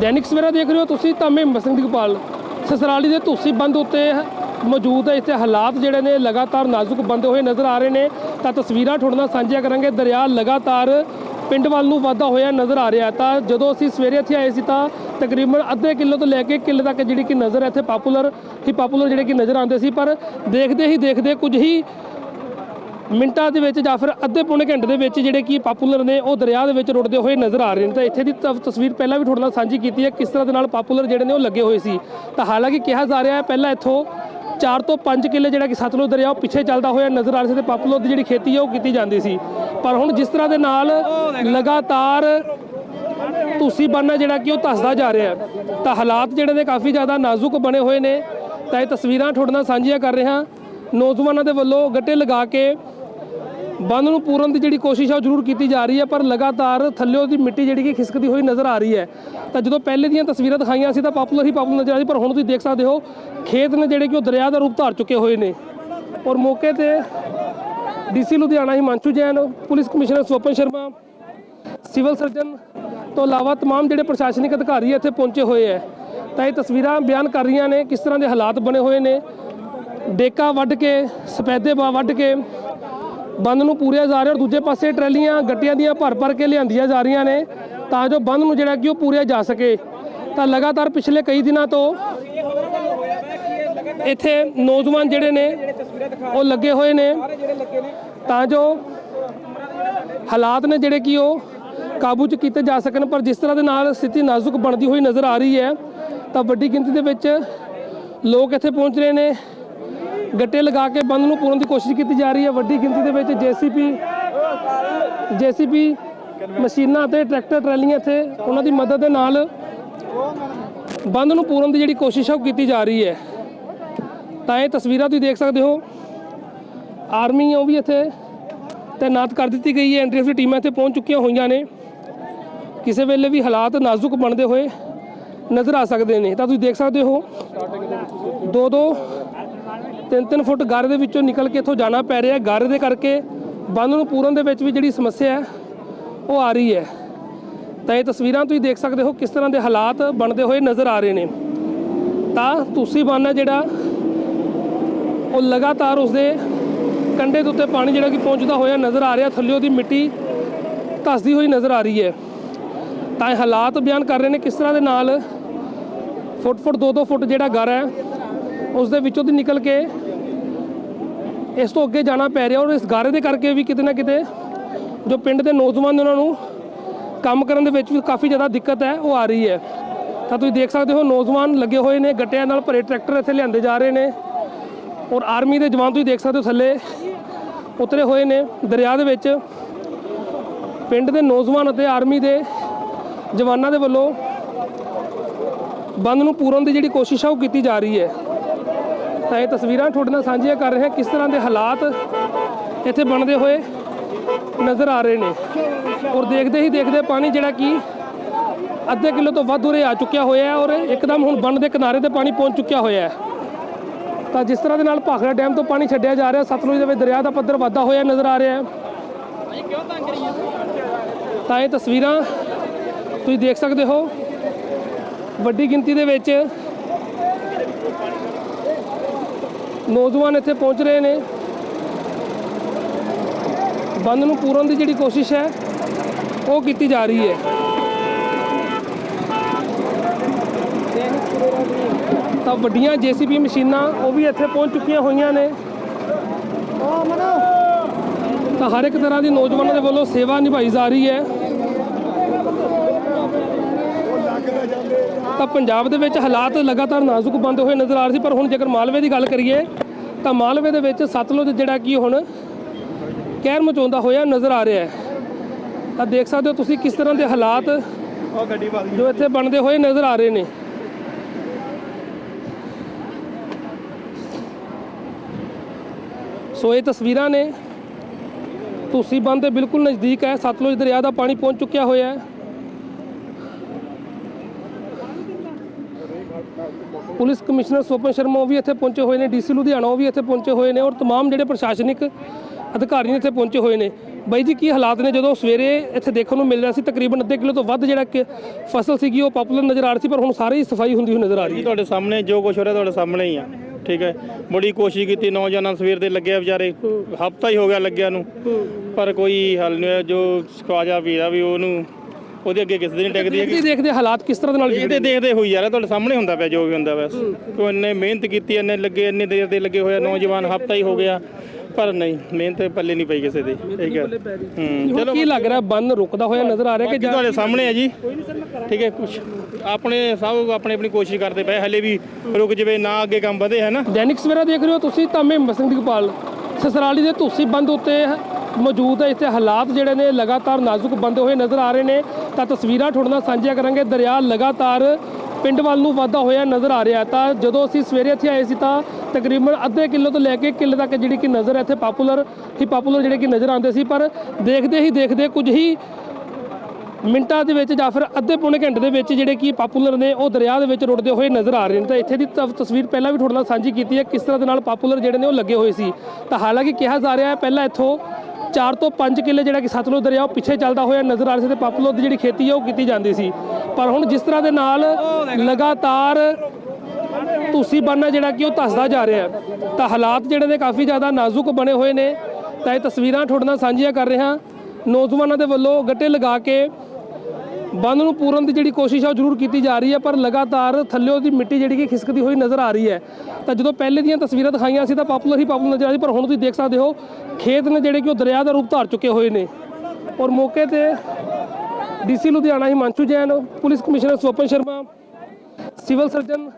ਦੈਨਿਕ ਸਵੇਰਾ ਦੇਖ ਰਹੇ ਹੋ ਤੁਸੀਂ ਤਾਂ ਮੈਂ ਹਿੰਮਤ ਦੀਪਾਲ ਸਸਰਾਲੀ ਦੇ ਤੁਸੀਂ ਬੰਦ ਉੱਤੇ ਮੌਜੂਦ ਹੈ, ਇੱਥੇ ਹਾਲਾਤ ਜਿਹੜੇ ਨੇ ਲਗਾਤਾਰ ਨਾਜ਼ੁਕ ਬੰਦੇ ਹੋਏ ਨਜ਼ਰ ਆ ਰਹੇ ਨੇ। ਤਾਂ ਤਸਵੀਰਾਂ ਤੁਹਾਡੇ ਨਾਲ ਸਾਂਝੀਆਂ ਕਰਾਂਗੇ। ਦਰਿਆ ਲਗਾਤਾਰ ਪਿੰਡ ਵੱਲ ਨੂੰ ਵਾਧਾ ਹੋਇਆ ਨਜ਼ਰ ਆ ਰਿਹਾ ਤਾਂ ਜਦੋਂ ਅਸੀਂ ਸਵੇਰੇ ਇੱਥੇ ਆਏ ਸੀ ਤਾਂ ਤਕਰੀਬਨ ਅੱਧੇ ਕਿਲੋ ਤੋਂ ਲੈ ਕੇ ਕਿੱਲੇ ਤੱਕ ਜਿਹੜੀ ਕਿ ਨਜ਼ਰ ਇੱਥੇ ਪਾਪੂਲਰ ਹੀ ਪਾਪੂਲਰ ਜਿਹੜੇ ਕਿ ਨਜ਼ਰ ਆਉਂਦੇ ਸੀ। ਪਰ ਦੇਖਦੇ ਹੀ ਦੇਖਦੇ ਕੁਝ ਹੀ ਮਿੰਟਾਂ ਦੇ ਵਿੱਚ ਜਾਂ ਫਿਰ ਅੱਧੇ ਪੌਣੇ ਘੰਟੇ ਦੇ ਵਿੱਚ ਜਿਹੜੇ ਕਿ ਪਾਪੂਲਰ ਨੇ ਉਹ ਦਰਿਆ ਦੇ ਵਿੱਚ ਰੁੜਦੇ ਹੋਏ ਨਜ਼ਰ ਆ ਰਹੇ ਨੇ। ਤਾਂ ਇੱਥੇ ਦੀ ਤ- ਤਸਵੀਰ ਪਹਿਲਾਂ ਵੀ ਤੁਹਾਡੇ ਨਾਲ ਸਾਂਝੀ ਕੀਤੀ ਹੈ ਕਿਸ ਤਰ੍ਹਾਂ ਦੇ ਨਾਲ ਪਾਪੂਲਰ ਜਿਹੜੇ ਨੇ ਉਹ ਲੱਗੇ ਹੋਏ ਸੀ। ਤਾਂ ਹਾਲਾਂਕਿ ਕਿਹਾ ਜਾ ਰਿਹਾ ਹੈ ਪਹਿਲਾਂ ਇੱਥੋਂ 4 ਤੋਂ 5 ਕਿੱਲੇ ਜਿਹੜਾ ਕਿ ਸਤਲੁਜ ਦਰਿਆ ਉਹ ਪਿੱਛੇ ਚੱਲਦਾ ਹੋਇਆ ਨਜ਼ਰ ਆ ਰਿਹਾ ਸੀ ਤੇ ਪਾਪੂਲਰ ਦੀ ਜਿਹੜੀ ਖੇਤੀ ਹੈ ਉਹ ਕੀਤੀ ਜਾਂਦੀ ਸੀ। ਪਰ ਹੁਣ ਜਿਸ ਤਰ੍ਹਾਂ ਦੇ ਨਾਲ ਲਗਾਤਾਰ ਤੁਸੀਂ ਬੰਨਾ ਜਿਹੜਾ ਕਿ ਉਹ ਧੱਸਦਾ ਜਾ ਰਿਹਾ ਤਾਂ ਹਾਲਾਤ ਜਿਹੜੇ ਨੇ ਕਾਫੀ ਜ਼ਿਆਦਾ ਨਾਜ਼ੁਕ ਬਣੇ ਹੋਏ ਨੇ। ਤਾਂ ਇਹ ਤਸਵੀਰਾਂ ਤੁਹਾਡੇ ਨਾਲ ਸਾਂਝੀਆਂ ਕਰ ਰਿਹਾ। ਨੌਜਵਾਨਾਂ ਦੇ ਵੱਲੋਂ ਗੱਟੇ ਲਗਾ ਕੇ ਬੰਦ ਨੂੰ ਪੂਰਨ ਦੀ ਜਿਹੜੀ ਕੋਸ਼ਿਸ਼ ਆ ਉਹ ਜ਼ਰੂਰ ਕੀਤੀ ਜਾ ਰਹੀ ਹੈ ਪਰ ਲਗਾਤਾਰ ਥੱਲੇ ਦੀ ਮਿੱਟੀ ਜਿਹੜੀ ਕਿ ਖਿਸਕਦੀ ਹੋਈ ਨਜ਼ਰ ਆ ਰਹੀ ਹੈ ਤਾਂ ਜਦੋਂ ਪਹਿਲੇ ਦੀਆਂ ਤਸਵੀਰਾਂ ਦਿਖਾਈਆਂ ਸੀ ਤਾਂ ਪਾਪੂਲਰ ਹੀ ਪਾਪੂਲਰ ਨਜ਼ਰ ਆ ਰਹੀ ਪਰ ਹੁਣ ਤੁਸੀਂ ਦੇਖ ਸਕਦੇ ਹੋ ਖੇਤ ਨੇ ਜਿਹੜੇ ਕਿ ਉਹ ਦਰਿਆ ਦਾ ਰੂਪ ਧਾਰ ਚੁੱਕੇ ਹੋਏ ਨੇ ਔਰ ਮੌਕੇ ਤੇ DC Ludhiana Himanshu Jain police commissioner Sopan Sharma civil surgeon ਤੋਂ ਇਲਾਵਾ तमाम ਜਿਹੜੇ ਪ੍ਰਸ਼ਾਸਨਿਕ ਅਧਿਕਾਰੀ ਇੱਥੇ ਪਹੁੰਚੇ ਹੋਏ ਹੈ ਤਾਂ ਇਹ ਤਸਵੀਰਾਂ ਬਿਆਨ ਕਰ ਰਹੀਆਂ ਨੇ ਕਿਸ ਤਰ੍ਹਾਂ ਦੇ ਹਾਲਾਤ ਬਣੇ ਹੋਏ ਨੇ ਡੇਕਾ ਵੱਢ ਕੇ ਸਫੈਦੇ ਬਾ ਵੱਢ ਕੇ ਬੰਦ ਨੂੰ ਪੂਰਿਆ ਜਾ ਰਿਹਾ ਔਰ ਦੂਜੇ ਪਾਸੇ ਟਰੈਲੀਆਂ ਗੱਟੀਆਂ ਦੀਆਂ ਭਰ ਭਰ ਕੇ ਲਿਆਂਦੀਆਂ ਜਾ ਰਹੀਆਂ ਨੇ ਤਾਂ ਜੋ ਬੰਦ ਨੂੰ ਜਿਹੜਾ ਕਿ ਉਹ ਪੂਰਿਆ ਜਾ ਸਕੇ। ਤਾਂ ਲਗਾਤਾਰ ਪਿਛਲੇ ਕਈ ਦਿਨਾਂ ਤੋਂ ਇੱਥੇ ਨੌਜਵਾਨ ਜਿਹੜੇ ਨੇ, ਉਹ ਲੱਗੇ ਹੋਏ ਨੇ। ਤਾਂ ਜੋ ਹਾਲਾਤ ਨੇ ਜਿਹੜੇ ਕਿ ਉਹ ਕਾਬੂ 'ਚ ਕੀਤੇ ਜਾ ਸਕਣ, ਪਰ ਜਿਸ ਤਰ੍ਹਾਂ ਦੇ ਨਾਲ ਸਥਿਤੀ ਨਾਜ਼ੁਕ ਬਣਦੀ ਹੋਈ ਨਜ਼ਰ ਆ ਰਹੀ ਹੈ, ਤਾਂ ਵੱਡੀ ਗਿਣਤੀ ਦੇ ਵਿੱਚ ਲੋਕ ਇੱਥੇ ਪਹੁੰਚ ਰਹੇ ਨੇ। ਗੱਟੇ ਲਗਾ ਕੇ ਬੰਦ ਨੂੰ ਪੂਰਨ ਦੀ ਕੋਸ਼ਿਸ਼ ਕੀਤੀ ਜਾ ਰਹੀ ਹੈ। ਵੱਡੀ ਗਿਣਤੀ ਦੇ ਵਿੱਚ ਜੀਸੀਪੀ ਜੀਸੀਪੀ ਮਸ਼ੀਨਾਂ ਅਤੇ ਟਰੈਕਟਰ, ਟਰਾਲੀਆਂ ਇੱਥੇ ਉਹਨਾਂ ਦੀ ਮਦਦ ਦੇ ਨਾਲ ਬੰਦ ਨੂੰ ਪੂਰਨ ਦੀ ਜਿਹੜੀ ਕੋਸ਼ਿਸ਼ ਹੈ ਉਹ ਕੀਤੀ ਜਾ ਰਹੀ ਹੈ। ਤਾਂ ਇਹ ਤਸਵੀਰਾਂ ਤੁਸੀਂ ਦੇਖ ਸਕਦੇ ਹੋ। ਆਰਮੀ ਉਹ ਵੀ ਇੱਥੇ ਤਾਇਨਾਤ ਕਰ ਦਿੱਤੀ ਗਈ ਹੈ। ਐਨਡੀਐਫ ਦੀ ਟੀਮਾਂ ਇੱਥੇ ਪਹੁੰਚ ਚੁੱਕੀਆਂ ਹੋਈਆਂ ਨੇ। ਕਿਸੇ ਵੇਲੇ ਵੀ ਹਾਲਾਤ ਨਾਜ਼ੁਕ ਬਣਦੇ ਹੋਏ ਨਜ਼ਰ ਆ ਸਕਦੇ ਨੇ। ਤਾਂ ਤੁਸੀਂ ਦੇਖ ਸਕਦੇ ਹੋ, ਦੋ ਦੋ ਤਿੰਨ ਤਿੰਨ ਫੁੱਟ ਗਰ ਦੇ ਵਿੱਚੋਂ ਨਿਕਲ ਕੇ ਇੱਥੋਂ ਜਾਣਾ ਪੈ ਰਿਹਾ ਗਰ ਦੇ ਕਰਕੇ ਬੰਦ ਨੂੰ ਪੂਰਨ ਦੇ ਵਿੱਚ ਵੀ ਜਿਹੜੀ ਸਮੱਸਿਆ ਹੈ, ਉਹ ਆ ਰਹੀ ਹੈ। ਤਾਂ ਇਹ ਤਸਵੀਰਾਂ ਤੁਸੀਂ ਦੇਖ ਸਕਦੇ ਹੋ ਕਿਸ ਤਰ੍ਹਾਂ ਦੇ ਹਾਲਾਤ ਬਣਦੇ ਹੋਏ ਨਜ਼ਰ ਆ ਰਹੇ ਨੇ। ਤਾਂ ਤੁਸੀਂ ਬੰਨ ਹੈ ਜਿਹੜਾ, ਉਹ ਲਗਾਤਾਰ ਉਸਦੇ ਕੰਢੇ ਦੇ ਉੱਤੇ ਪਾਣੀ ਜਿਹੜਾ ਕਿ ਪਹੁੰਚਦਾ ਹੋਇਆ ਨਜ਼ਰ ਆ ਰਿਹਾ ਥੱਲੇ ਉਹਦੀ ਮਿੱਟੀ ਧੱਸਦੀ ਹੋਈ ਨਜ਼ਰ ਆ ਰਹੀ ਹੈ। ਤਾਂ ਇਹ ਹਾਲਾਤ ਬਿਆਨ ਕਰ ਰਹੇ ਨੇ ਕਿਸ ਤਰ੍ਹਾਂ ਦੇ ਨਾਲ ਫੁੱਟ ਫੁੱਟ 2-2 ਫੁੱਟ ਜਿਹੜਾ ਗਰ ਹੈ ਉਸ ਦੇ ਵਿੱਚੋਂ ਦੀ ਨਿਕਲ ਕੇ ਇਸ ਤੋਂ ਅੱਗੇ ਜਾਣਾ ਪੈ ਰਿਹਾ ਔਰ ਇਸ ਗਾਰੇ ਦੇ ਕਰਕੇ ਵੀ ਕਿਤੇ ਨਾ ਕਿਤੇ ਜੋ ਪਿੰਡ ਦੇ ਨੌਜਵਾਨ ਨੇ ਉਹਨਾਂ ਨੂੰ ਕੰਮ ਕਰਨ ਦੇ ਵਿੱਚ ਵੀ ਕਾਫੀ ਜ਼ਿਆਦਾ ਦਿੱਕਤ ਹੈ, ਉਹ ਆ ਰਹੀ ਹੈ। ਤਾਂ ਤੁਸੀਂ ਦੇਖ ਸਕਦੇ ਹੋ, ਨੌਜਵਾਨ ਲੱਗੇ ਹੋਏ ਨੇ, ਗੱਟਿਆਂ ਨਾਲ ਭਰੇ ਟਰੈਕਟਰ ਇੱਥੇ ਲਿਆਂਦੇ ਜਾ ਰਹੇ ਨੇ ਔਰ ਆਰਮੀ ਦੇ ਜਵਾਨ ਤੁਸੀਂ ਦੇਖ ਸਕਦੇ ਹੋ, ਥੱਲੇ ਉਤਰੇ ਹੋਏ ਨੇ ਦਰਿਆ ਦੇ ਵਿੱਚ। ਪਿੰਡ ਦੇ ਨੌਜਵਾਨ ਅਤੇ ਆਰਮੀ ਦੇ ਜਵਾਨਾਂ ਦੇ ਵੱਲੋਂ ਬੰਦ ਨੂੰ ਪੂਰਨ ਦੀ ਜਿਹੜੀ ਕੋਸ਼ਿਸ਼ ਹੈ ਉਹ ਕੀਤੀ ਜਾ ਰਹੀ ਹੈ। ਤਾਂ ਇਹ ਤਸਵੀਰਾਂ ਤੁਹਾਡੇ ਨਾਲ ਸਾਂਝੀਆਂ ਕਰ ਰਹੇ ਹਾਂ, ਕਿਸ ਤਰ੍ਹਾਂ ਦੇ ਹਾਲਾਤ ਇੱਥੇ ਬਣਦੇ ਹੋਏ ਨਜ਼ਰ ਆ ਰਹੇ ਨੇ। ਔਰ ਦੇਖਦੇ ਹੀ ਦੇਖਦੇ ਪਾਣੀ ਜਿਹੜਾ ਕਿ ਅੱਧੇ ਕਿਲੋ ਤੋਂ ਵੱਧ ਉਰੇ ਆ ਚੁੱਕਿਆ ਹੋਇਆ ਹੈ ਔਰ ਇੱਕਦਮ ਹੁਣ ਬੰਨ ਦੇ ਕਿਨਾਰੇ ਤੇ ਪਾਣੀ ਪਹੁੰਚ ਚੁੱਕਿਆ ਹੋਇਆ ਹੈ। ਤਾਂ ਜਿਸ ਤਰ੍ਹਾਂ ਦੇ ਨਾਲ ਭਾਖੜਾ ਡੈਮ ਤੋਂ ਪਾਣੀ ਛੱਡਿਆ ਜਾ ਰਿਹਾ, ਸਤਲੁਜ ਦੇ ਵਿੱਚ ਦਰਿਆ ਦਾ ਪੱਧਰ ਵਾਧਾ ਹੋਇਆ ਨਜ਼ਰ ਆ ਰਿਹਾ ਹੈ। ਤਾਂ ਇਹ ਤਸਵੀਰਾਂ ਤੁਸੀਂ ਦੇਖ ਸਕਦੇ ਹੋ। ਵੱਡੀ ਗਿਣਤੀ ਦੇ ਵਿੱਚ ਨੌਜਵਾਨ ਇੱਥੇ ਪਹੁੰਚ ਰਹੇ ਨੇ। ਬੰਦ ਨੂੰ ਪੂਰਨ ਦੀ ਜਿਹੜੀ ਕੋਸ਼ਿਸ਼ ਹੈ, ਉਹ ਕੀਤੀ ਜਾ ਰਹੀ ਹੈ। ਤਾਂ ਵੱਡੀਆਂ ਜੀਸੀਬੀ ਮਸ਼ੀਨਾਂ, ਉਹ ਵੀ ਇੱਥੇ ਪਹੁੰਚ ਚੁੱਕੀਆਂ ਹੋਈਆਂ ਨੇ। ਤਾਂ ਹਰ ਇੱਕ ਤਰ੍ਹਾਂ ਦੀ ਨੌਜਵਾਨਾਂ ਦੇ ਵੱਲੋਂ ਸੇਵਾ ਨਿਭਾਈ ਜਾ ਰਹੀ ਹੈ। ਤਾਂ ਪੰਜਾਬ ਦੇ ਵਿੱਚ ਹਾਲਾਤ ਲਗਾਤਾਰ ਨਾਜ਼ੁਕ ਬੰਦ ਹੋਏ ਨਜ਼ਰ ਆ ਰਹੇ ਸੀ, ਪਰ ਹੁਣ ਜੇਕਰ ਮਾਲਵੇ ਦੀ ਗੱਲ ਕਰੀਏ, ਤਾਂ ਮਾਲਵੇ ਦੇ ਵਿੱਚ ਸਤਲੁਜ ਜਿਹੜਾ ਕੀ ਹੁਣ ਕਹਿਰ ਮਚਾਉਂਦਾ ਹੋਇਆ ਨਜ਼ਰ ਆ ਰਿਹਾ ਹੈ। ਤਾਂ ਦੇਖ ਸਕਦੇ ਹੋ ਤੁਸੀਂ ਕਿਸ ਤਰ੍ਹਾਂ ਦੇ ਹਾਲਾਤ ਜੋ ਇੱਥੇ ਬਣਦੇ ਹੋਏ ਨਜ਼ਰ ਆ ਰਹੇ ਨੇ। ਸੋ ਇਹ ਤਸਵੀਰਾਂ ਨੇ। ਤੁਸੀਂ ਬੰਦ ਦੇ ਬਿਲਕੁਲ ਨਜ਼ਦੀਕ ਹੈ, ਸਤਲੁਜ ਦਰਿਆ ਦਾ ਪਾਣੀ ਪਹੁੰਚ ਚੁੱਕਿਆ ਹੋਇਆ ਹੈ। ਪੁਲਿਸ ਕਮਿਸ਼ਨਰ ਸੋਪਨ ਸ਼ਰਮਾ ਉਹ ਵੀ ਇੱਥੇ ਪਹੁੰਚੇ ਹੋਏ ਨੇ ਡੀਸੀ ਲੁਧਿਆਣਾ ਉਹ ਵੀ ਇੱਥੇ ਪਹੁੰਚੇ ਹੋਏ ਨੇ ਔਰ तमाम ਜਿਹੜੇ ਪ੍ਰਸ਼ਾਸਨਿਕ ਅਧਿਕਾਰੀ ਨੇ ਇੱਥੇ ਪਹੁੰਚੇ ਹੋਏ ਨੇ ਬਾਈ ਜੀ ਕੀ ਹਾਲਾਤ ਨੇ ਜਦੋਂ ਸਵੇਰੇ ਇੱਥੇ ਦੇਖਣ ਨੂੰ ਮਿਲ ਰਿਹਾ ਸੀ ਤਕਰੀਬਨ ਅੱਧੇ ਕਿਲੋ ਤੋਂ ਵੱਧ ਜਿਹੜਾ ਕਿ ਫਸਲ ਸੀਗੀ ਉਹ ਪਪੂਲਰ ਨਜ਼ਰ ਆ ਰਹੀ ਸੀ ਪਰ ਹੁਣ ਸਾਰੀ ਸਫਾਈ ਹੁੰਦੀ ਹੋਈ ਨਜ਼ਰ ਆ ਰਹੀ ਜੀ ਹੈ ਤੁਹਾਡੇ ਸਾਹਮਣੇ ਜੋ ਕੁਛ ਹੋ ਰਿਹਾ ਤੁਹਾਡੇ ਸਾਹਮਣੇ ਹੀ ਆ ਠੀਕ ਹੈ ਬੜੀ ਕੋਸ਼ਿਸ਼ ਕੀਤੀ ਨੌਜਵਾਨਾਂ ਸਵੇਰ ਦੇ ਲੱਗਿਆ ਵਿਚਾਰੇ ਹਫਤਾ ਹੀ ਹੋ ਗਿਆ ਲੱਗਿਆ ਨੂੰ ਪਰ ਕੋਈ ਹੱਲ ਨਹੀਂ ਹੋਇਆ ਜੋ ਸਕਵਾਜਾ ਵੀਰਾ ਵੀ ਉਹਨੂੰ ਉਹਦੇ ਅੱਗੇ ਕਿਸੇ ਦੀ ਨਹੀਂ ਟਿਕਦੀ ਹੈਗੀ। ਦੇਖਦੇ ਦੇਖਦੇ ਹਾਲਾਤ ਕਿਸ ਤਰ੍ਹਾਂ ਦੇ ਨਾਲ ਦੇਖਦੇ ਦੇਖਦੇ ਹੋਈ ਰਿਹਾ ਤੁਹਾਡੇ ਸਾਹਮਣੇ ਹੁੰਦਾ ਪਿਆ ਜੋ ਵੀ ਹੁੰਦਾ ਬਸ ਕੋਈ ਇੰਨੇ ਮਿਹਨਤ ਕੀਤੀ ਇੰਨੇ ਲੱਗੇ ਇੰਨੇ ਦੇਰ ਦੇ ਲੱਗੇ ਹੋਇਆ ਨੌਜਵਾਨ ਹਫਤਾ ਹੀ ਹੋ ਗਿਆ। ਪਰ ਨਹੀਂ ਮਿਹਨਤ ਪੱਲੇ ਨਹੀਂ ਪਈ ਕਿਸੇ ਦੀ। ਠੀਕ ਹੈ। ਹੂੰ ਹੁਣ ਕੀ ਲੱਗ ਰਿਹਾ? ਬੰਨ ਰੁਕਦਾ ਹੋਇਆ ਨਜ਼ਰ ਆ ਰਿਹਾ ਕਿ ਤੁਹਾਡੇ ਸਾਹਮਣੇ ਹੈ ਜੀ। ਠੀਕ ਹੈ ਕੁਛ ਆਪਣੇ ਸਭ ਆਪਣੀ ਆਪਣੀ ਕੋਸ਼ਿਸ਼ ਕਰਦੇ ਪਏ ਹਲੇ ਵੀ ਰੁਕ ਜਵੇ ਨਾ ਅੱਗੇ ਕੰਮ ਵਧੇ ਹੈ ਨਾ? ਦੈਨਿਕ ਸਵੇਰਾ ਦੇਖ ਰਹੇ ਹੋ ਤੁਸੀਂ ਤਾਂ ਮੈਂ ਮਸੰਗ ਦੀਪਾਲ ਸਸਰਾਲੀ ਦੇ ਤੁਸੀਂ ਬੰਦ ਉੱਤੇ ਮੌਜੂਦ ਹੈ, ਇੱਥੇ ਹਾਲਾਤ ਜਿਹੜੇ ਨੇ ਲਗਾਤਾਰ ਨਾਜ਼ੁਕ ਬੰਦੇ ਹੋਏ ਨਜ਼ਰ ਆ ਰਹੇ ਨੇ। ਤਾਂ ਤਸਵੀਰਾਂ ਤੁਹਾਡੇ ਨਾਲ ਸਾਂਝੀਆਂ ਕਰਾਂਗੇ। ਦਰਿਆ ਲਗਾਤਾਰ ਪਿੰਡ ਵੱਲ ਨੂੰ ਵਾਧਾ ਹੋਇਆ ਨਜ਼ਰ ਆ ਰਿਹਾ ਤਾਂ ਜਦੋਂ ਅਸੀਂ ਸਵੇਰੇ ਇੱਥੇ ਆਏ ਸੀ ਤਾਂ ਤਕਰੀਬਨ ਅੱਧੇ ਕਿਲੋ ਤੋਂ ਲੈ ਕੇ ਕਿੱਲੇ ਤੱਕ ਜਿਹੜੀ ਕਿ ਨਜ਼ਰ ਇੱਥੇ ਪਾਪੂਲਰ, ਹੀ ਪਾਪੂਲਰ ਜਿਹੜੇ ਕਿ ਨਜ਼ਰ ਆਉਂਦੇ ਸੀ। ਪਰ ਦੇਖਦੇ ਹੀ ਦੇਖਦੇ ਕੁਝ ਹੀ ਮਿੰਟਾਂ ਦੇ ਵਿੱਚ ਜਾਂ ਫਿਰ ਅੱਧੇ ਪੌਣੇ ਘੰਟੇ ਦੇ ਵਿੱਚ ਜਿਹੜੇ ਕੀ ਪਾਪੂਲਰ ਨੇ ਉਹ ਦਰਿਆ ਦੇ ਵਿੱਚ ਰੁੜਦੇ ਹੋਏ ਨਜ਼ਰ ਆ ਰਹੇ ਨੇ। ਤਾਂ ਇੱਥੇ ਦੀ ਤਸਵੀਰ ਪਹਿਲਾਂ ਵੀ ਤੁਹਾਡੇ ਨਾਲ ਸਾਂਝੀ ਕੀਤੀ ਹੈ। ਕਿਸ ਤਰ੍ਹਾਂ ਦੇ ਨਾਲ ਪਾਪੂਲਰ ਜਿਹੜੇ ਨੇ ਉਹ ਲੱਗੇ ਹੋਏ ਸੀ। ਤਾਂ ਹਾਲਾਂਕਿ ਕਿਹਾ ਜਾ ਰਿਹਾ ਹੈ, ਪਹਿਲਾਂ ਇੱਥੋਂ 4 ਤੋਂ 5 ਕਿੱਲੇ ਜਿਹੜਾ ਕਿ ਸਤਲੁਜ ਦਰਿਆ ਉਹ ਪਿੱਛੇ ਚੱਲਦਾ ਹੋਇਆ ਨਜ਼ਰ ਆ ਰਿਹਾ ਸੀ ਤੇ ਪਾਪੂਲਰ ਦੀ ਜਿਹੜੀ ਖੇਤੀ ਹੈ ਉਹ ਕੀਤੀ ਜਾਂਦੀ ਸੀ। ਪਰ ਹੁਣ ਜਿਸ ਤਰ੍ਹਾਂ ਦੇ ਨਾਲ ਲਗਾਤਾਰ ਤੁਸੀਂ ਬੰਨਾ ਜਿਹੜਾ ਕਿ ਉਹ ਧੱਸਦਾ ਜਾ ਰਿਹਾ ਤਾਂ ਹਾਲਾਤ ਜਿਹੜੇ ਨੇ ਕਾਫੀ ਜ਼ਿਆਦਾ ਨਾਜ਼ੁਕ ਬਣੇ ਹੋਏ ਨੇ। ਤਾਂ ਇਹ ਤਸਵੀਰਾਂ ਤੁਹਾਡੇ ਨਾਲ ਸਾਂਝੀਆਂ ਕਰ ਰਿਹਾ। ਨੌਜਵਾਨਾਂ ਦੇ ਵੱਲੋਂ ਗੱਟੇ ਲਗਾ ਕੇ ਬੰਦ ਨੂੰ ਪੂਰਨ ਦੀ ਜਿਹੜੀ ਕੋਸ਼ਿਸ਼ ਆ ਉਹ ਜ਼ਰੂਰ ਕੀਤੀ ਜਾ ਰਹੀ ਹੈ ਪਰ ਲਗਾਤਾਰ ਥੱਲਿਓ ਦੀ ਮਿੱਟੀ ਜਿਹੜੀ ਕਿ ਖਿਸਕਦੀ ਹੋਈ ਨਜ਼ਰ ਆ ਰਹੀ ਹੈ ਤਾਂ ਜਦੋਂ ਪਹਿਲੇ ਦੀਆਂ ਤਸਵੀਰਾਂ ਦਿਖਾਈਆਂ ਸੀ ਤਾਂ ਪਾਪੂਲਰ ਹੀ ਪਾਪੂਲਰ ਨਜ਼ਰ ਆ ਰਹੀ ਪਰ ਹੁਣ ਤੁਸੀਂ ਦੇਖ ਸਕਦੇ ਹੋ ਖੇਤ ਨੇ ਜਿਹੜੇ ਕਿ ਉਹ ਦਰਿਆ ਦਾ ਰੂਪ ਧਾਰ ਚੁੱਕੇ ਹੋਏ ਨੇ ਔਰ ਮੌਕੇ ਤੇ DC Ludhiana Himanshu Jain police commissioner Swapan Sharma civil surgeon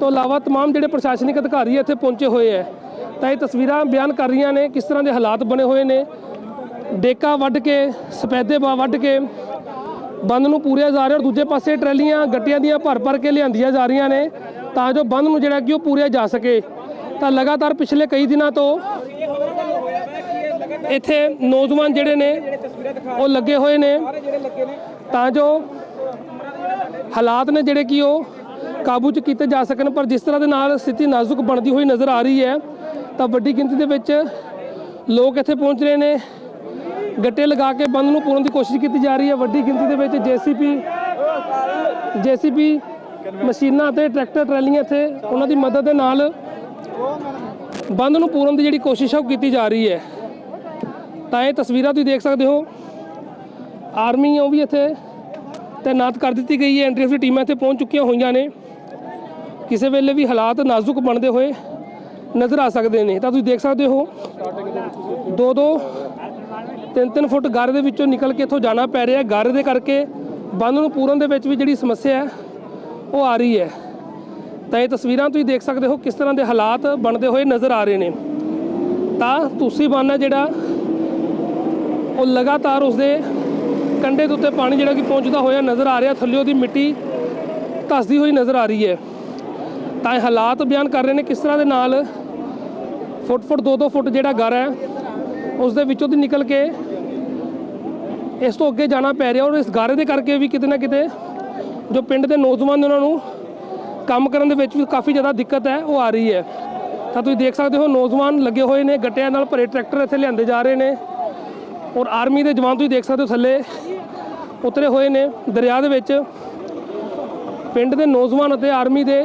ਤੋਂ ਇਲਾਵਾ तमाम ਜਿਹੜੇ ਪ੍ਰਸ਼ਾਸਨਿਕ ਅਧਿਕਾਰੀ ਇੱਥੇ ਪਹੁੰਚੇ ਹੋਏ ਹੈ ਤਾਂ ਇਹ ਤਸਵੀਰਾਂ ਬਿਆਨ ਕਰ ਰਹੀਆਂ ਨੇ ਕਿਸ ਤਰ੍ਹਾਂ ਦੇ ਹਾਲਾਤ ਬਣੇ ਹੋਏ ਨੇ ਡੇਕਾ ਵੱਢ ਕੇ ਸਫੈਦੇ ਬਾ ਵੱਢ ਕੇ ਬੰਦ ਨੂੰ ਪੂਰਿਆ ਜਾ ਰਿਹਾ ਔਰ ਦੂਜੇ ਪਾਸੇ ਟਰੈਲੀਆਂ, ਗੱਟੀਆਂ ਦੀਆਂ ਭਰ ਭਰ ਕੇ ਲਿਆਂਦੀਆਂ ਜਾ ਰਹੀਆਂ ਨੇ, ਤਾਂ ਜੋ ਬੰਦ ਨੂੰ ਜਿਹੜਾ ਕਿ ਉਹ ਪੂਰਿਆ ਜਾ ਸਕੇ। ਤਾਂ ਲਗਾਤਾਰ ਪਿਛਲੇ ਕਈ ਦਿਨਾਂ ਤੋਂ ਇੱਥੇ ਨੌਜਵਾਨ ਜਿਹੜੇ ਨੇ, ਉਹ ਲੱਗੇ ਹੋਏ ਨੇ। ਤਾਂ ਜੋ ਹਾਲਾਤ ਨੇ ਜਿਹੜੇ ਕਿ ਉਹ ਕਾਬੂ 'ਚ ਕੀਤੇ ਜਾ ਸਕਣ, ਪਰ ਜਿਸ ਤਰ੍ਹਾਂ ਦੇ ਨਾਲ ਸਥਿਤੀ ਨਾਜ਼ੁਕ ਬਣਦੀ ਹੋਈ ਨਜ਼ਰ ਆ ਰਹੀ ਹੈ, ਤਾਂ ਵੱਡੀ ਗਿਣਤੀ ਦੇ ਵਿੱਚ ਲੋਕ ਇੱਥੇ ਪਹੁੰਚ ਰਹੇ ਨੇ। ਗੱਟੇ ਲਗਾ ਕੇ ਬੰਦ ਨੂੰ ਪੂਰਨ ਦੀ ਕੋਸ਼ਿਸ਼ ਕੀਤੀ ਜਾ ਰਹੀ ਹੈ। ਵੱਡੀ ਗਿਣਤੀ ਦੇ ਵਿੱਚ ਜੀਸੀਪੀ ਜੀਸੀਪੀ ਮਸ਼ੀਨਾਂ ਤੇ ਟਰੈਕਟਰ, ਟਰਾਲੀਆਂ ਇੱਥੇ ਉਹਨਾਂ ਦੀ ਮਦਦ ਦੇ ਨਾਲ ਬੰਦ ਨੂੰ ਪੂਰਨ ਦੀ ਜਿਹੜੀ ਕੋਸ਼ਿਸ਼ ਹੈ ਉਹ ਕੀਤੀ ਜਾ ਰਹੀ ਹੈ। ਤਾਂ ਇਹ ਤਸਵੀਰਾਂ ਤੁਸੀਂ ਦੇਖ ਸਕਦੇ ਹੋ। ਆਰਮੀ ਉਹ ਵੀ ਇੱਥੇ ਤਾਇਨਾਤ ਕਰ ਦਿੱਤੀ ਗਈ ਹੈ। ਐਨਟੀਐਫ ਦੀ ਟੀਮਾਂ ਇੱਥੇ ਪਹੁੰਚ ਚੁੱਕੀਆਂ ਹੋਈਆਂ ਨੇ। ਕਿਸੇ ਵੇਲੇ ਵੀ ਹਾਲਾਤ ਨਾਜ਼ੁਕ ਬਣਦੇ ਹੋਏ ਨਜ਼ਰ ਆ ਸਕਦੇ ਨੇ। ਤਾਂ ਤੁਸੀਂ ਦੇਖ ਸਕਦੇ ਹੋ, ਦੋ ਦੋ ਤਿੰਨ ਤਿੰਨ ਫੁੱਟ ਗਰ ਦੇ ਵਿੱਚੋਂ ਨਿਕਲ ਕੇ ਇੱਥੋਂ ਜਾਣਾ ਪੈ ਰਿਹਾ। ਗਰ ਦੇ ਕਰਕੇ ਬੰਦ ਨੂੰ ਪੂਰਨ ਦੇ ਵਿੱਚ ਵੀ ਜਿਹੜੀ ਸਮੱਸਿਆ ਹੈ, ਉਹ ਆ ਰਹੀ ਹੈ। ਤਾਂ ਇਹ ਤਸਵੀਰਾਂ ਤੁਸੀਂ ਦੇਖ ਸਕਦੇ ਹੋ ਕਿਸ ਤਰ੍ਹਾਂ ਦੇ ਹਾਲਾਤ ਬਣਦੇ ਹੋਏ ਨਜ਼ਰ ਆ ਰਹੇ ਨੇ। ਤਾਂ ਤੁਸੀਂ ਬੰਨ ਹੈ ਜਿਹੜਾ, ਉਹ ਲਗਾਤਾਰ ਉਸਦੇ ਕੰਢੇ ਦੇ ਉੱਤੇ ਪਾਣੀ ਜਿਹੜਾ ਕਿ ਪਹੁੰਚਦਾ ਹੋਇਆ ਨਜ਼ਰ ਆ ਰਿਹਾ ਥੱਲਿਓ ਦੀ ਮਿੱਟੀ ਧੱਸਦੀ ਹੋਈ ਨਜ਼ਰ ਆ ਰਹੀ ਹੈ। ਤਾਂ ਇਹ ਹਾਲਾਤ ਬਿਆਨ ਕਰ ਰਹੇ ਨੇ ਕਿਸ ਤਰ੍ਹਾਂ ਦੇ ਨਾਲ ਫੁੱਟ ਫੁੱਟ 2-2 ਫੁੱਟ ਜਿਹੜਾ ਗਰ ਹੈ ਉਸ ਦੇ ਵਿੱਚੋਂ ਦੀ ਨਿਕਲ ਕੇ ਇਸ ਤੋਂ ਅੱਗੇ ਜਾਣਾ ਪੈ ਰਿਹਾ ਔਰ ਇਸ ਗਾਰੇ ਦੇ ਕਰਕੇ ਵੀ ਕਿਤੇ ਨਾ ਕਿਤੇ ਜੋ ਪਿੰਡ ਦੇ ਨੌਜਵਾਨ ਨੇ ਉਹਨਾਂ ਨੂੰ ਕੰਮ ਕਰਨ ਦੇ ਵਿੱਚ ਵੀ ਕਾਫੀ ਜ਼ਿਆਦਾ ਦਿੱਕਤ ਹੈ, ਉਹ ਆ ਰਹੀ ਹੈ। ਤਾਂ ਤੁਸੀਂ ਦੇਖ ਸਕਦੇ ਹੋ, ਨੌਜਵਾਨ ਲੱਗੇ ਹੋਏ ਨੇ, ਗੱਟਿਆਂ ਨਾਲ ਭਰੇ ਟਰੈਕਟਰ ਇੱਥੇ ਲਿਆਂਦੇ ਜਾ ਰਹੇ ਨੇ ਔਰ ਆਰਮੀ ਦੇ ਜਵਾਨ ਤੁਸੀਂ ਦੇਖ ਸਕਦੇ ਹੋ, ਥੱਲੇ ਉਤਰੇ ਹੋਏ ਨੇ ਦਰਿਆ ਦੇ ਵਿੱਚ। ਪਿੰਡ ਦੇ ਨੌਜਵਾਨ ਅਤੇ ਆਰਮੀ ਦੇ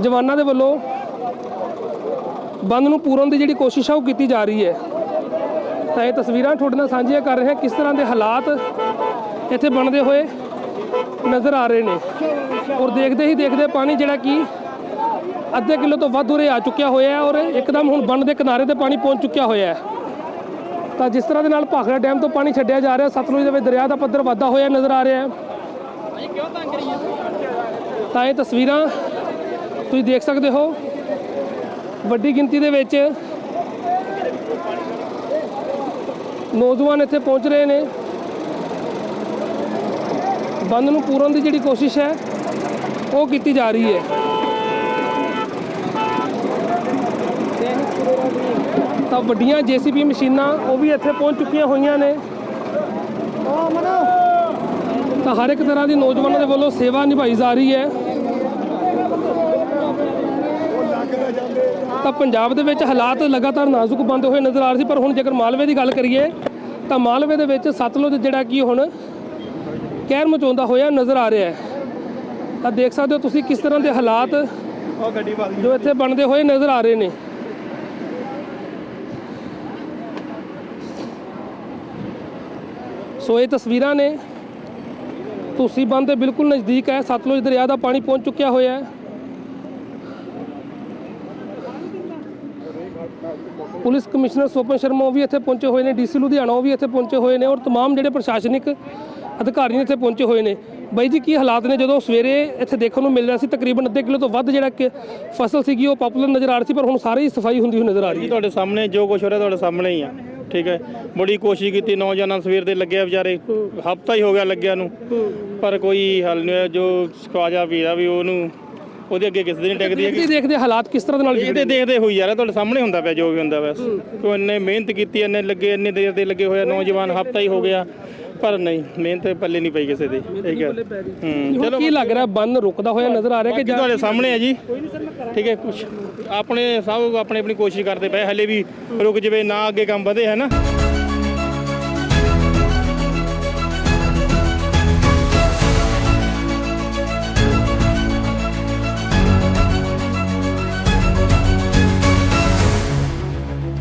ਜਵਾਨਾਂ ਦੇ ਵੱਲੋਂ ਬੰਦ ਨੂੰ ਪੂਰਨ ਦੀ ਜਿਹੜੀ ਕੋਸ਼ਿਸ਼ ਹੈ ਉਹ ਕੀਤੀ ਜਾ ਰਹੀ ਹੈ। ਤਾਂ ਇਹ ਤਸਵੀਰਾਂ ਤੁਹਾਡੇ ਨਾਲ ਸਾਂਝੀਆਂ ਕਰ ਰਹੇ ਹਾਂ ਕਿਸ ਤਰ੍ਹਾਂ ਦੇ ਹਾਲਾਤ ਇੱਥੇ ਬਣਦੇ ਹੋਏ ਨਜ਼ਰ ਆ ਰਹੇ ਨੇ। ਔਰ ਦੇਖਦੇ ਹੀ ਦੇਖਦੇ ਪਾਣੀ ਜਿਹੜਾ ਕਿ ਅੱਧੇ ਕਿਲੋ ਤੋਂ ਵੱਧ ਉਰੇ ਆ ਚੁੱਕਿਆ ਹੋਇਆ ਹੈ ਔਰ ਇੱਕਦਮ ਹੁਣ ਬੰਨ ਦੇ ਕਿਨਾਰੇ ਤੇ ਪਾਣੀ ਪਹੁੰਚ ਚੁੱਕਿਆ ਹੋਇਆ ਹੈ। ਤਾਂ ਜਿਸ ਤਰ੍ਹਾਂ ਦੇ ਨਾਲ ਭਾਖੜਾ ਡੈਮ ਤੋਂ ਪਾਣੀ ਛੱਡਿਆ ਜਾ ਰਿਹਾ, ਸਤਲੁਜ ਦੇ ਵਿੱਚ ਦਰਿਆ ਦਾ ਪੱਧਰ ਵਾਧਾ ਹੋਇਆ ਨਜ਼ਰ ਆ ਰਿਹਾ ਤਾਂ ਇਹ ਤਸਵੀਰਾਂ ਤੁਸੀਂ ਦੇਖ ਸਕਦੇ ਹੋ। ਵੱਡੀ ਗਿਣਤੀ ਦੇ ਵਿੱਚ ਨੌਜਵਾਨ ਇੱਥੇ ਪਹੁੰਚ ਰਹੇ ਨੇ। ਬੰਦ ਨੂੰ ਪੂਰਨ ਦੀ ਜਿਹੜੀ ਕੋਸ਼ਿਸ਼ ਹੈ, ਉਹ ਕੀਤੀ ਜਾ ਰਹੀ ਹੈ। ਤਾਂ ਵੱਡੀਆਂ ਜੀਸੀਬੀ ਮਸ਼ੀਨਾਂ, ਉਹ ਵੀ ਇੱਥੇ ਪਹੁੰਚ ਚੁੱਕੀਆਂ ਹੋਈਆਂ ਨੇ। ਤਾਂ ਹਰ ਇੱਕ ਤਰ੍ਹਾਂ ਦੀ ਨੌਜਵਾਨਾਂ ਦੇ ਵੱਲੋਂ ਸੇਵਾ ਨਿਭਾਈ ਜਾ ਰਹੀ ਹੈ। ਤਾਂ ਪੰਜਾਬ ਦੇ ਵਿੱਚ ਹਾਲਾਤ ਲਗਾਤਾਰ ਨਾਜ਼ੁਕ ਬਣਦੇ ਹੋਏ ਨਜ਼ਰ ਆ ਰਹੇ ਸੀ, ਪਰ ਹੁਣ ਜੇਕਰ ਮਾਲਵੇ ਦੀ ਗੱਲ ਕਰੀਏ, ਤਾਂ ਮਾਲਵੇ ਦੇ ਵਿੱਚ ਸਤਲੁਜ ਜਿਹੜਾ ਕੀ ਹੁਣ ਕਹਿਰ ਮਚਾਉਂਦਾ ਹੋਇਆ ਨਜ਼ਰ ਆ ਰਿਹਾ ਹੈ। ਤਾਂ ਦੇਖ ਸਕਦੇ ਹੋ ਤੁਸੀਂ ਕਿਸ ਤਰ੍ਹਾਂ ਦੇ ਹਾਲਾਤ ਜੋ ਇੱਥੇ ਬਣਦੇ ਹੋਏ ਨਜ਼ਰ ਆ ਰਹੇ ਨੇ। ਸੋ ਇਹ ਤਸਵੀਰਾਂ ਨੇ। ਤੁਸੀਂ ਬੰਦ ਦੇ ਬਿਲਕੁਲ ਨਜ਼ਦੀਕ ਹੈ, ਸਤਲੁਜ ਦਰਿਆ ਦਾ ਪਾਣੀ ਪਹੁੰਚ ਚੁੱਕਿਆ ਹੋਇਆ ਹੈ। ਪੁਲਿਸ ਕਮਿਸ਼ਨਰ ਸੋਪਨ ਸ਼ਰਮਾ ਉਹ ਵੀ ਇੱਥੇ ਪਹੁੰਚੇ ਹੋਏ ਨੇ, ਡੀਸੀ ਲੁਧਿਆਣਾ ਉਹ ਵੀ ਇੱਥੇ ਪਹੁੰਚੇ ਹੋਏ ਨੇ ਔਰ ਤਮਾਮ ਜਿਹੜੇ ਪ੍ਰਸ਼ਾਸਨਿਕ ਅਧਿਕਾਰੀ ਇੱਥੇ ਪਹੁੰਚੇ ਹੋਏ ਨੇ। ਬਾਈ ਜੀ, ਕੀ ਹਾਲਾਤ ਨੇ? ਜਦੋਂ ਸਵੇਰੇ ਇੱਥੇ ਦੇਖਣ ਨੂੰ ਮਿਲ ਰਿਹਾ ਸੀ, ਤਕਰੀਬਨ 1.5 ਕਿਲੋ ਤੋਂ ਵੱਧ ਜਿਹੜਾ ਫਸਲ ਸੀਗੀ, ਉਹ ਪਪੂਲਰ ਨਜ਼ਰ ਆ ਰਹੀ ਸੀ, ਪਰ ਹੁਣ ਸਾਰੀ ਸਫ਼ਾਈ ਹੁੰਦੀ ਹੋਈ ਨਜ਼ਰ ਆ ਰਹੀ ਹੈ। ਤੁਹਾਡੇ ਸਾਹਮਣੇ, ਜੋ ਕੁਝ ਹੋ ਰਿਹਾ ਤੁਹਾਡੇ ਸਾਹਮਣੇ ਹੀ ਆ। ਠੀਕ ਹੈ। ਬੜੀ ਕੋਸ਼ਿਸ਼ ਕੀਤੀ, ਨੌਜਵਾਨਾਂ ਸਵੇਰ ਦੇ ਲੱਗਿਆ ਵਿਚਾਰੇ। ਹਫਤਾ ਹੀ ਹੋ ਗਿਆ ਲੱਗਿਆ ਨੂੰ। ਪਰ ਕੋਈ ਹੱਲ ਨਹੀਂ ਜੋ ਸਕਵਾਜਾ ਵੀਰਾ ਵੀ ਉਹਨੂੰ ਉਹਦੇ ਅੱਗੇ ਕਿਸੇ ਦੀ ਨਹੀਂ ਟਿਕਦੀ ਹੈਗੀ। ਦੇਖਦੇ ਦੇਖਦੇ ਹਾਲਾਤ ਕਿਸ ਤਰ੍ਹਾਂ ਦੇ ਨਾਲ ਇਹਦੇ ਦੇਖਦੇ ਹੋਈ ਯਾਰ ਤੁਹਾਡੇ ਸਾਹਮਣੇ ਹੁੰਦਾ ਪਿਆ ਜੋ ਵੀ ਹੁੰਦਾ ਪਿਆ। ਕੋਈ ਇੰਨੇ ਮਿਹਨਤ ਕੀਤੀ ਇੰਨੇ ਲੱਗੇ ਇੰਨੇ ਦੇਰ ਦੇ ਲੱਗੇ ਹੋਇਆ ਨੌਜਵਾਨ ਹਫਤਾ ਹੀ ਹੋ ਗਿਆ। ਪਰ ਨਹੀਂ ਮਿਹਨਤ ਪੱਲੇ ਨਹੀਂ ਪਈ ਕਿਸੇ ਦੀ। ਠੀਕ ਹੈ। ਹੂੰ ਹੁਣ ਕੀ ਲੱਗ ਰਿਹਾ? ਬੰਨ ਰੁਕਦਾ ਹੋਇਆ ਨਜ਼ਰ ਆ ਰਿਹਾ ਕਿ ਤੁਹਾਡੇ ਸਾਹਮਣੇ ਹੈ ਜੀ। ਠੀਕ ਹੈ ਕੁਛ। ਆਪਣੇ ਸਭ ਆਪਣੇ ਆਪਣੀ ਕੋਸ਼ਿਸ਼ ਕਰਦੇ ਪਏ ਹਲੇ ਵੀ ਰੁਕ ਜਵੇ ਨਾ ਅੱਗੇ ਕੰਮ ਵਧੇ ਹੈ ਨਾ?